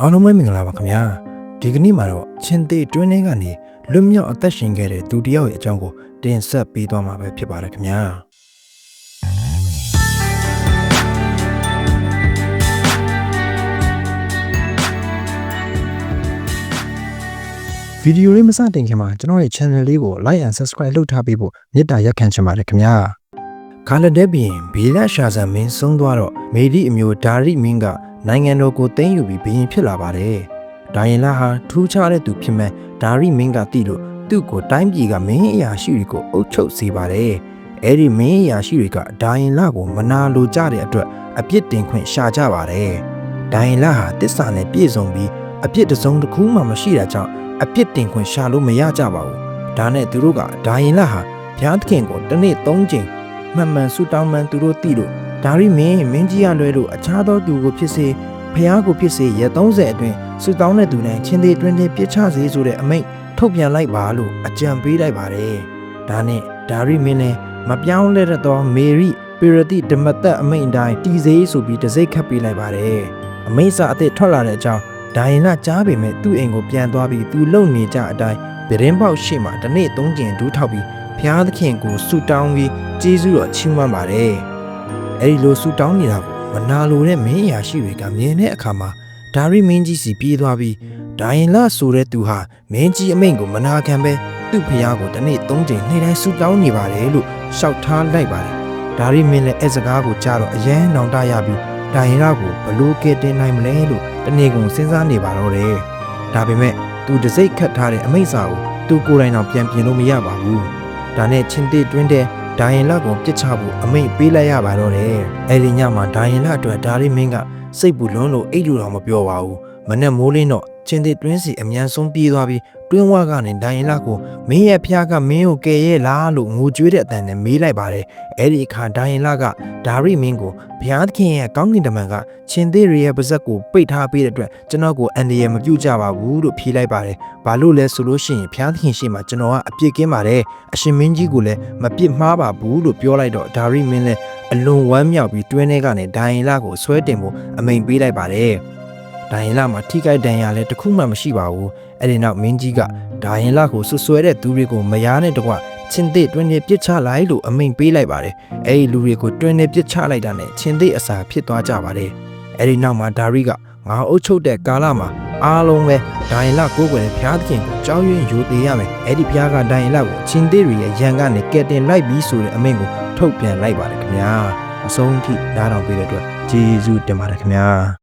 အားလုံးပဲမင်္ဂလာပါခင်ဗျာဒီကနေ့မှာတော့ချင်းသေးတွင်းထဲကနေလွတ်မြောက်အသက်ရှင်ခဲ့တဲ့သူတစ်ယောက်ရဲ့အကြောင်းကိုတင်ဆက်ပေးသွားမှာပဲဖြစ်ပါတယ်ခင်ဗျာဗီဒီယိုလေးမစတင်ခင်မှာကျွန်တော်ရဲ့ channel လေးကို like and subscribe လုပ်ထားပေးဖို့မေတ္တာရက်ခံချင်ပါတယ်ခင်ဗျာ ခါလဒက်ဘီရင်ဘေလရှာဇန်မင်းဆုံးသွားတော့မေဒီအမျိုးဒါရိမင်းကနိုင်ငံတော်ကိုသိမ်းယူပြီးဘရင်ဖြစ်လာပါတယ်။ဒါရင်လာဟာထူးခြားတဲ့သူဖြစ်မဲ့ဒါရိမင်းကတိလို့သူ့ကိုတိုင်းပြည်ကမင်းအရာရှိတွေကိုအုပ်ချုပ်စေပါတယ်။အဲ့ဒီမင်းအရာရှိတွေကဒါရင်လာကိုမနာလိုကြတဲ့အတွက်အပြစ်တင်ခွင့်ရှာကြပါတယ်။ဒါရင်လာဟာတစ္ဆာနဲ့ပြည့်စုံပြီးအပြစ်တစ်စုံတစ်ခုမှမရှိတာကြောင့်အပြစ်တင်ခွင့်ရှာလို့မရကြပါဘူး။ဒါနဲ့သူတို့ကဒါရင်လာဟာဘုရားသခင်ကိုတစ်နေ့၃ချိန် မှန်မှန်ဆူတောင်းမှန်သူတို့သိလို့ဒါရိမင်းမင်းကြီးရလွဲလို့အခြားသောသူကိုဖြစ်စေဖះကိုဖြစ်စေရက်30အတွင်းဆူတောင်းတဲ့သူတိုင်းချင်းသေးအတွင်းချင်းပြစ်ချစေဆိုတဲ့အမိန့်ထုတ်ပြန်လိုက်ပါလို့အကြံပေးလိုက်ပါတယ်။ဒါနဲ့ဒါရိမင်းလည်းမပြောင်းလဲတဲ့သောမေရိပေရတိဓမ္မသက်အမိန့်အတိုင်းတည်စေဆိုပြီးတစိ့ခတ်ပေးလိုက်ပါတယ်။အမိန့်စာအသစ်ထွက်လာတဲ့အကြောင်းဒါရင်ကကြားပေမဲ့သူ့အိမ်ကိုပြန်သွားပြီးသူလုံနေကြအတိုင်းဗရင်ပေါက်ရှိမှတစ်နေ့သုံးကျင်ဒူးထောက်ပြီး ဖျားသခင်ကိုဆူတောင်းပြီးကျေးဇူးတော်ချီးမွမ်းပါတယ်။အဲဒီလိုဆူတောင်းနေတာကိုမနာလိုတဲ့မင်းအရာရှိတွေကမြင်တဲ့အခါမှာဒါရိမင်းကြီးစီပြေးသွားပြီးဒိုင်လဆိုတဲ့သူဟာမင်းကြီးအမိန့်ကိုမနာခံပဲသူ့ဖျားကိုတစ်နေ့သုံးချိန်နေ့တိုင်းဆူတောင်းနေပါတယ်လို့ရှောက်ထားလိုက်ပါတယ်။ဒါရိမင်းလည်းအဲစကားကိုကြားတော့အယမ်းနောင်တရပြီးဒိုင်လကိုဘလို့ကဲတင်နိုင်မလဲလို့တနေ့ကုန်စဉ်းစားနေပါတော့တယ်။ဒါပေမဲ့သူတစိ့ခတ်ထားတဲ့အမိန့်စာကိုသူကိုယ်တိုင်တော့ပြန်ပြင်လို့မရပါဘူး။ ဒါနဲ့ချင်းတေတွင်းတဲ့ဒိုင်လကိုပြစ်ချဖို့အမိန့်ပေးလိုက်ရပါတော့တယ်။အဲဒီညမှာဒိုင်လအတွက်ဒါရိမင်းကစိတ်ပူလွန်းလို့အိတ်လို့တော့မပြောပါဘူး။မနဲ့မိုးလင်းတော့ ချင်းတေတွင်းစီအမြန်ဆုံးပြေးသွားပြီးတွင်းဝကနေဒိုင်လကိုမင်းရဲ့ဖျားကမင်းကိုကယ်ရဲ့လားလို့ငိုကြွေးတဲ့အတန်နဲ့မေးလိုက်ပါတယ်။အဲဒီအခါဒိုင်လကဒါရိမင်းကိုဘုရားသခင်ရဲ့ကောင်းကင်တမန်ကချင်းသေးရဲ့ပါဇက်ကိုပိတ်ထားပေးတဲ့အတွက်ကျွန်တော်ကိုအန်ဒီရမပြုတ်ကြပါဘူးလို့ဖြေလိုက်ပါတယ်။ဘာလို့လဲဆိုလို့ရှိရင်ဘုရားသခင်ရှေ့မှာကျွန်တော်ကအပြစ်ကင်းပါတယ်။အရှင်မင်းကြီးကိုလည်းမပြစ်မှားပါဘူးလို့ပြောလိုက်တော့ဒါရိမင်းလည်းအလွန်ဝမ်းမြောက်ပြီးတွင်းထဲကနေဒိုင်လကိုဆွဲတင်ဖို့အမိန်ပေးလိုက်ပါတယ်။ ဒိုင်လမှာထိခိုက်ဒဏ်ရာလည်းတစ်ခုမှမရှိပါဘူး။အဲဒီနောက်မင်းကြီးကဒိုင်လကိုဆွဆွဲတဲ့သူတွေကိုမယားနဲ့တကွချင်းသေးတွင်းနဲ့ပြစ်ချလိုက်လို့အမိန်ပေးလိုက်ပါတယ်။အဲဒီလူတွေကိုတွင်းနဲ့ပြစ်ချလိုက်တာနဲ့ချင်းသေးအစာဖြစ်သွားကြပါတယ်။အဲဒီနောက်မှာဒါရိကငါအုပ်ချုပ်တဲ့ကာလမှာအားလုံးပဲဒိုင်လကိုးကွယ်တဲ့ဘုရားသခင်ကိုကြောင်းရွံ့ယူသေးရမယ်။အဲဒီဘုရားကဒိုင်လကိုချင်းသေးတွေရဲ့ရန်ကနေကယ်တင်လိုက်ပြီးဆိုတဲ့အမိန့်ကိုထုတ်ပြန်လိုက်ပါတယ်ခင်ဗျာ။အဆုံးထိနားထောင်ပေးတဲ့အတွက်ကျေးဇူးတင်ပါတယ်ခင်ဗျာ။